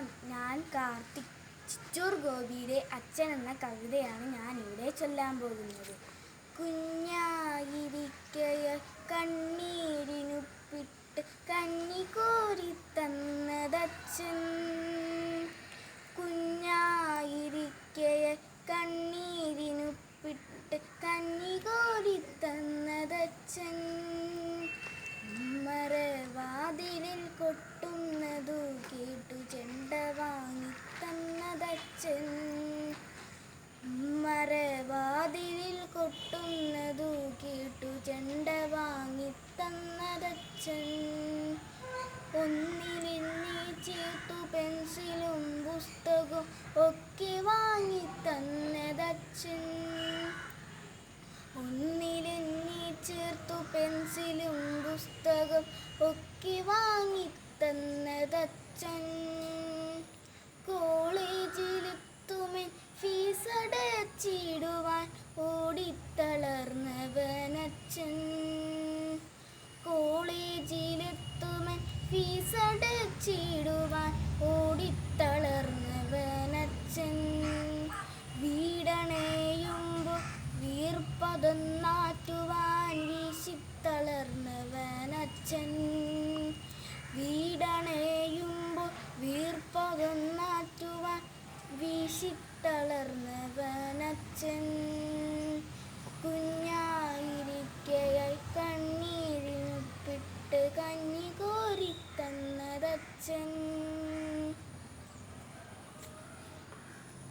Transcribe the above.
നമസ്കാരം ഞാൻ കാർത്തിക് ചിറ്റൂർ ഗോപിയുടെ അച്ഛൻ എന്ന കവിതയാണ് ഞാൻ ഇവിടെ ചൊല്ലാൻ പോകുന്നത്. കുഞ്ഞായിരിക്കയ കണ്ണീരിനുപ്പിട്ട് കന്നി കോരി തന്നതച്ഛൻ. കുഞ്ഞായിരിക്കയ കണ്ണീരിനുപ്പിട്ട് കന്നി കോരി തന്നതച്ഛൻ. മറവാതിലിൽ കൊട്ടുന്നതു കേട്ടു ചെണ്ട വാങ്ങി തന്നതച്ഛൻ. മരവാതിലിൽ കൊട്ടുന്നതു കേട്ടു ചെണ്ട വാങ്ങി തന്നതച്ഛൻ. ഒന്നിലെന്നെ ചേർത്തു പെൻസിലും പുസ്തകവും ഒക്കെ വാങ്ങി തന്നതച്ഛൻ. ഒന്നിലെന്നെ ചേർത്തു പെൻസിലും പുസ്തകം ഒക്കെ വാങ്ങി തന്നതച്ഛൻ. കോളേജിലെത്തുമെൻ ഫീസടച്ചിടുവാൻ ഓടിത്തളർന്നവനച്ഛൻ. കോളേജിലെത്തുമെൻ ഫീസടച്ചിടുവാൻ ഓടിത്തളർന്നവനച്ഛൻ. വീടണയുമ്പോൾ വീർപ്പതൊന്നാറ്റുവാൻ വീശിത്തളർന്നവനച്ഛൻ. വീടണയുമ്പോൾ വീർപ്പകന്നാറ്റുവാൻ വീശിത്തളർന്നവനച്ഛൻ. കുഞ്ഞായിരിക്കയായി കണ്ണീരിനുപ്പിട്ട് കഞ്ഞി കോരിത്തന്നതച്ചൻ